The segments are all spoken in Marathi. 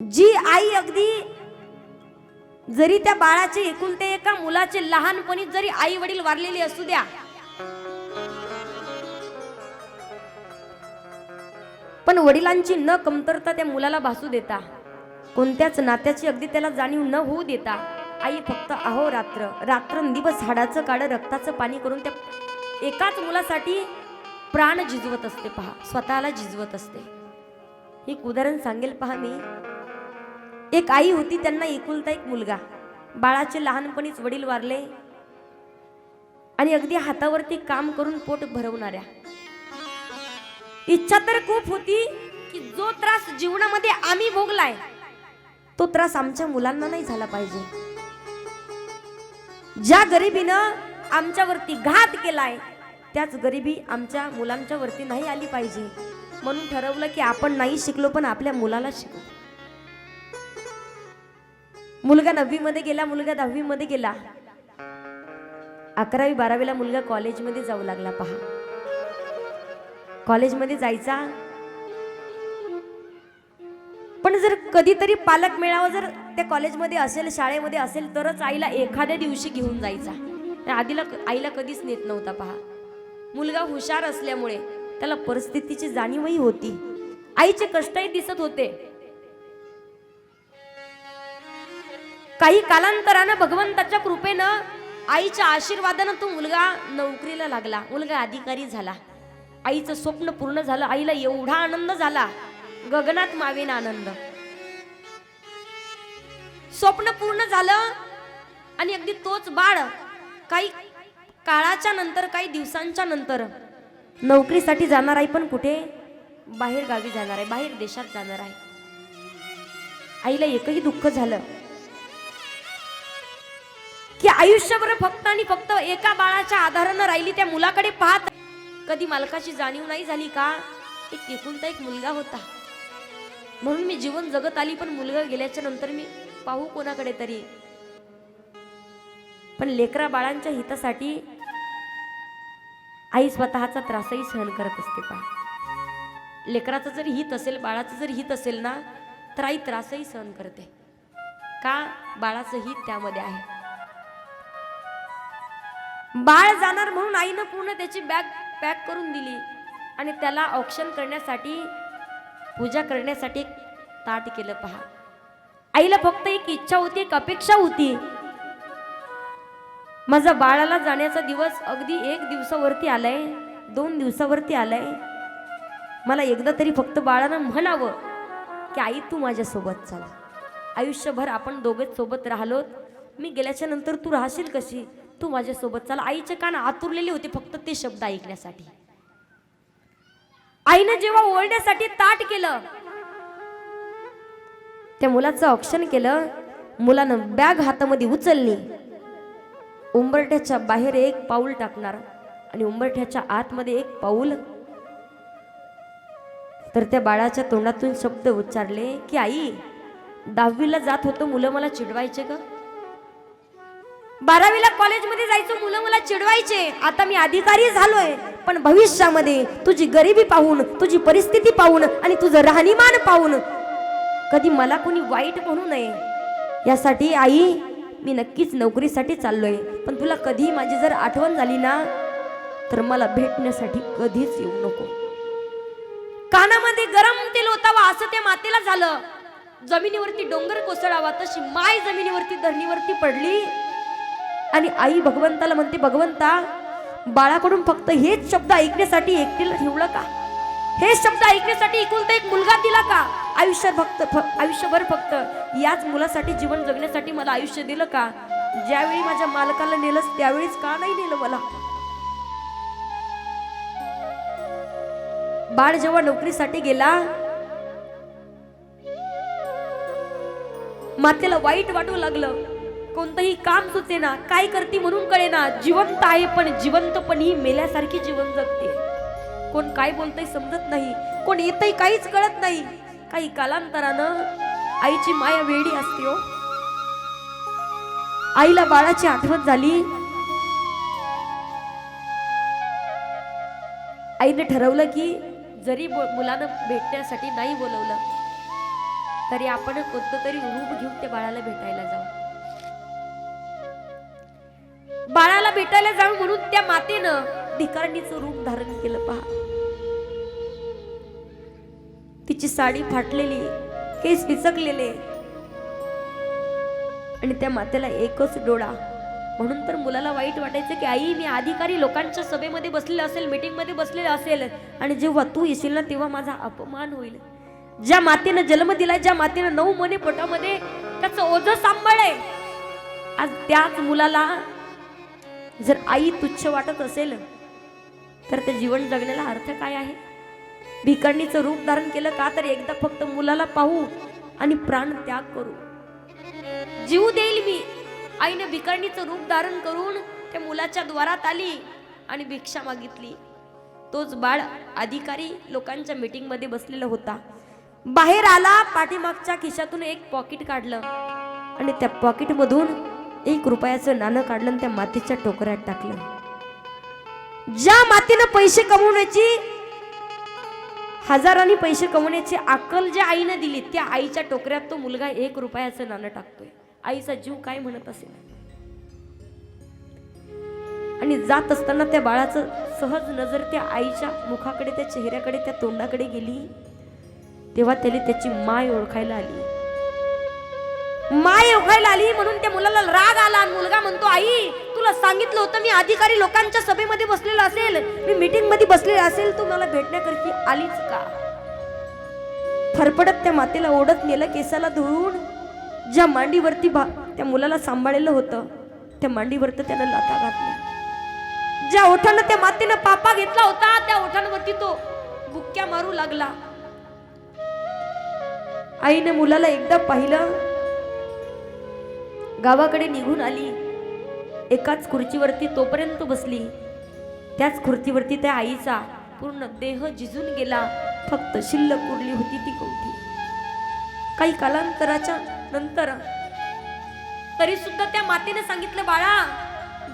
जी आई अगदी जरी त्या बाळाचे एकुलते एका मुलाचे लहानपणी जरी आई वडील वारलेले असू द्या पण वडिलांची न कमतरता त्या मुलाला भासू देता कोणत्याच नात्याची अगदी त्याला जाणीव न होऊ देता आई फक्त अहो रात्र रात्र दिवस हाडाचं काढ रक्ताचं पाणी करून त्या एकाच मुलासाठी प्राण झिजवत असते पहा स्वतःला झिजवत असते. एक उदाहरण सांगेल पहा मी. एक आई होती त्यांना एकुलता एक मुलगा. बाळाचे लहानपणीच वडील वारले आणि अगदी हातावरती काम करून पोट भरवणाऱ्या. इच्छा तर खूप होती की जो त्रास जीवनामध्ये आम्ही भोगलाय तो त्रास आमच्या मुलांना नाही झाला पाहिजे. ज्या गरिबीनं आमच्यावरती घात केलाय त्याच गरिबी आमच्या मुलांच्या वरती नाही आली पाहिजे. म्हणून ठरवलं की आपण नाही शिकलो पण आपल्या मुलाला शिकू. मुलगा नववीमध्ये गेला मुलगा दहावीमध्ये गेला. अकरावी बारावीला मुलगा कॉलेजमध्ये जाऊ लागला. पहा. कॉलेजमध्ये जायचा. पण जर कधीतरी पालक मेळावा जर त्या कॉलेजमध्ये असेल शाळेमध्ये असेल तरच आईला एखाद्या दिवशी घेऊन जायचा. त्या आधीला आईला कधीच नेत नव्हता पहा. मुलगा हुशार असल्यामुळे त्याला परिस्थितीची जाणीवही होती. आईचे कष्टही दिसत होते. काही कालांतरानं भगवंताच्या कृपेनं आईच्या आशीर्वादानं तो मुलगा नोकरीला लागला. मुलगा अधिकारी झाला. आईचं स्वप्न पूर्ण झालं. आईला एवढा आनंद झाला. गगनात मावेन आनंद. स्वप्न पूर्ण झालं आणि अगदी तोच बाळ काही काळाच्या नंतर काही दिवसांच्या नंतर नोकरीसाठी जाणार आहे पण कुठे? बाहेर गावी जाणार आहे बाहेर देशात जाणार आहे. आईला एकही दुःख झालं. की आयुष्यभर फक्त आणि फक्त एका बाळाच्या आधारानं राहिली त्या मुलाकडे पाहत कधी मालकाची जाणीव नाही झाली का? एक एकुलता एक मुलगा होता. म्हणून मी जीवन जगत आली पण मुलगा गेल्याच्यानंतर मी पाहू कोणाकडे तरी. पण लेकरा बाळांच्या हितासाठी आई स्वतःचा त्रासही सहन करत असते पा लेकराचं जर हित असेल बाळाचं जर हित असेल ना तर आई त्रासही सहन करते. का? बाळाचं हित त्यामध्ये आहे. बाळ जाणार म्हणून आईनं पूर्ण त्याची बॅग पॅक करून दिली. आणि त्याला औक्षण करण्यासाठी पूजा करण्यासाठी एक ताट केलं पहा. आईला फक्त एक इच्छा होती एक अपेक्षा होती. माझा बाळाला जाण्याचा दिवस अगदी एक दिवसावरती आलाय दोन दिवसावरती आलाय. मला एकदा तरी फक्त बाळानं म्हणावं की आई तू माझ्यासोबत चाल. आयुष्यभर आपण दोघेच सोबत राहिलोत. मी गेल्याच्यानंतर तू राहशील कशी? तू माझ्यासोबत चाल. आईचे कान आतुरलेले होते फक्त ते शब्द ऐकण्यासाठी. आईनं जेव्हा ओरण्यासाठी ताट केलं त्या मुलाचं ऑप्शन केलं मुलानं बॅग हातामध्ये उचलली. उंबरठ्याच्या बाहेर एक पाऊल टाकणार आणि उंबरठ्याच्या आतमध्ये एक पाऊल. तर त्या बाळाच्या तोंडातून शब्द उच्चारले की आई दहावीला जात होतो मुलं मला चिडवायचे ग. बारावीला कॉलेजमध्ये जायचं मुलं मला चिडवायचे. आता मी अधिकारी झालोय. पण भविष्यामध्ये तुझी गरिबी पाहून तुझी परिस्थिती पाहून आणि तुझं राहणीमान पाहून कधी मला कोणी वाईट म्हणू नये. यासाठी आई मी नक्कीच नोकरीसाठी चाललोय. पण तुला कधी माझी जर आठवण झाली ना तर मला भेटण्यासाठी कधीच येऊ नको. कानामध्ये गरम तेल ओतावा असं त्या मातेला झालं. जमिनीवरती डोंगर कोसळावा तशी माय जमिनीवरती धरणीवरती पडली. आणि आई भगवंताला म्हणते भगवंता बाळाकडून फक्त हेच शब्द ऐकण्यासाठी एकटीला ठेवलं का? हे शब्द ऐकण्यासाठी एकुलता एक मुलगा दिला का? आयुष्य फक्त आयुष्यभर फक्त याच मुलासाठी जीवन जगण्यासाठी मला आयुष्य दिलं का? ज्यावेळी माझ्या मालकाला नेलंस त्यावेळीच का नाही नेलं मला? बाळ जेव्हा नोकरीसाठी गेला मातेला वाईट वाटू लागलं. कोणतंही काम सुचेना काय करते म्हणून कळेना. जिवंत आहे पण जिवंत पण ही मेल्यासारखी जीवन जगते. कोण काय बोलतय समजत नाही. कोण येतही काहीच कळत नाही. काही कालांतरानं आईची माया वेडी असते हो. आईला बाळाची आठवण झाली. आईने ठरवलं की जरी मुलानं भेटण्यासाठी नाही बोलवलं तरी आपण कोणतं तरी रूप घेऊन त्या बाळाला भेटायला जाऊ. बाळाला भेटायला जाऊ म्हणून त्या मातेनं भिकारणीचं रूप धारण केलं पहा. तिची साडी फाटलेली केस पिचकलेले आणि त्या मातेला एकच डोळा. म्हणून तर मुलाला वाईट वाटायचं की आई मी अधिकारी लोकांच्या सभेमध्ये बसलेलं असेल मीटिंगमध्ये बसलेलं असेल. आणि जेव्हा तू येशील ना तेव्हा माझा अपमान होईल. ज्या मातेनं जन्म दिला ज्या मातेनं नऊ महिने पोटामध्ये त्याचं ओझ सांभाळय आज त्याच मुलाला जर आई तुच्छ वाटत असेल तर ते जीवन जगण्याला अर्थ काय आहे? भिकारणीचं रूप धारण केलं का तर एकदा फक्त मुलाला पाहू आणि प्राण त्याग करू. जीव देईल मी. आईने भिकारणीचं रूप धारण करून त्या मुलाच्या द्वारात आली आणि भिक्षा मागितली. तोच बाळ अधिकारी लोकांच्या मीटिंगमध्ये बसलेला होता. बाहेर आला पाठीमागच्या खिशातून एक पॉकेट काढलं आणि त्या पॉकेटमधून एक रुपयाचं नाणं काढलं त्या मातीच्या टोकऱ्यात टाकलं. ज्या मातीनं पैसे कमवण्याची हजारांनी पैसे कमवण्याची अक्कल ज्या आईनं दिली त्या आईच्या टोकऱ्यात तो मुलगा एक रुपयाचं नाणं टाकतोय. आईचा जीव काय म्हणत असेल? आणि जात असताना त्या बाळाचं सहज नजर त्या आईच्या मुखाकडे त्या चेहऱ्याकडे त्या तोंडाकडे गेली. तेव्हा त्याला त्याची माय ओळखायला आली. माय ओळखायला आली म्हणून त्या मुलाला राग आला. आणि मुलगा म्हणतो आई तुला सांगितलं होतं मी अधिकारी लोकांच्या सभेमध्ये बसलेला असेल. मी मीटिंगमध्ये बसलेला असेल. तू मला भेटण्याकरती आलीच का? फरफडत त्या मातेला ओढत नेलं केसाला धुळून ज्या मांडीवरती भा त्या मुलाला सांभाळलेलं होतं त्या मांडीवरती त्यानं लाथा घातल्या. ज्या ओठानं त्या मातेनं पापा घेतला होता त्या ओठांवरती तो बुक्क्या मारू लागला. आईने मुलाला एकदा पाहिलं गावाकडे निघून आली. एकाच खुर्चीवरती तोपर्यंत बसली. त्याच खुर्चीवरती त्या आईचा पूर्ण देह झिजून गेला. फक्त शिल्लक उरली होती ती कवठी. काही कालांतराच्या नंतर तरी सुद्धा त्या मातेने सांगितलं बाळा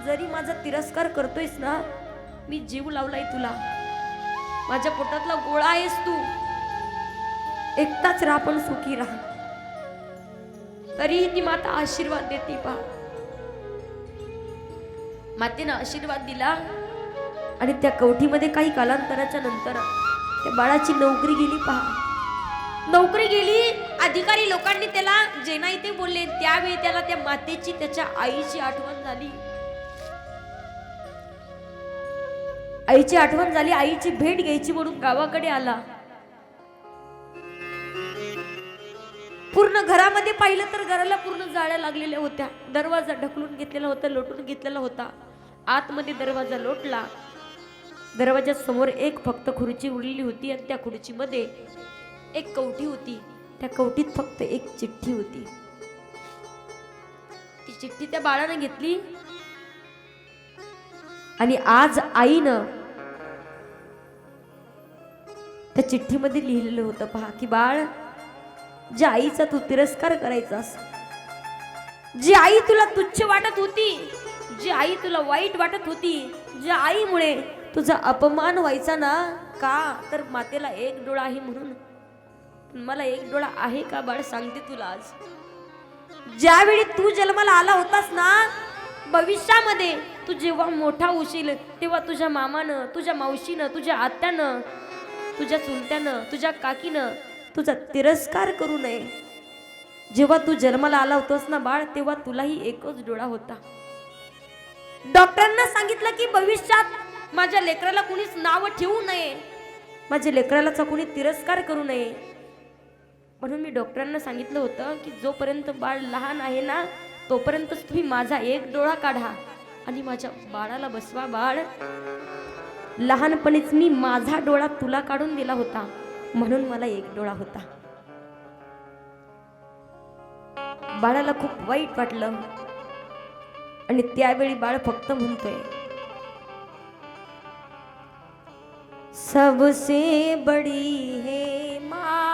जरी माझा तिरस्कार करतोयस ना मी जीव लावलाय तुला. माझ्या पोटातला गोळा आहेस तू. एकटाच राहा पण सुखी राहा. तरीही ती माता आशीर्वाद देते पहा. मातेनं आशीर्वाद दिला आणि त्या कवठीमध्ये काही कालांतराच्या नंतर त्या बाळाची नोकरी गेली पहा. नोकरी गेली अधिकारी लोकांनी त्याला जे नाही ते बोलले त्यावेळी त्याला त्या मातेची त्याच्या आईची आठवण झाली. आईची आठवण झाली आईची भेट घ्यायची म्हणून गावाकडे आला. पूर्ण घरामध्ये पाहिलं तर घराला पूर्ण जाळ्या लागलेल्या होत्या. दरवाजा ढकलून घेतलेला होता लोटून घेतलेला होता. आतमध्ये दरवाजा लोटला. दरवाजा समोर एक फक्त खुर्ची उरलेली होती आणि त्या खुर्चीमध्ये एक कवठी होती. त्या कवठीत फक्त एक चिठ्ठी होती. ती चिठ्ठी त्या बाळानं घेतली. आणि आज आईनं त्या चिठ्ठीमध्ये लिहिलेलं होतं पहा की बाळ ज्या आईचा तू तिरस्कार करायचास जी आई तुला तुच्छ वाटत होती जी आई तुला वाईट वाटत होती ज्या आईमुळे तुझा अपमान व्हायचा ना का? तर मातेला एक डोळा आहे म्हणून. मला एक डोळा आहे का बाळ? सांगते तुला आज. ज्यावेळी तू जन्माला आला होतास ना भविष्यामध्ये तू जेव्हा मोठा होशील तेव्हा तुझ्या मामानं तुझ्या मावशीनं तुझ्या आत्यानं तुझ्या चुलत्यानं तुझ्या काकीनं तुझा तिरस्कार करू नये. जेव्हा तू जन्माला आला होतास ना बाळ तेव्हा तुलाही एकच डोळा होता. डॉक्टरांना सांगितलं की भविष्यात माझ्या लेकराला कुणीच नाव ठेवू नये. माझ्या लेकरालाचा कुणी तिरस्कार करू नये. म्हणून मी डॉक्टरांना सांगितलं होतं की जोपर्यंत बाळ लहान आहे ना तोपर्यंतच तुम्ही माझा एक डोळा काढा आणि माझ्या बाळाला बसवा बाळ. लहानपणीच मी माझा डोळा तुला काढून दिला होता. म्हणून मला एक डोळा होता. बाळाला खूप वाईट वाटलं. आणि त्यावेळी बाळ फक्त म्हणतोय सबसे बडी हे माँ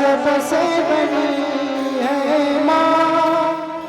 सबसे बड़ी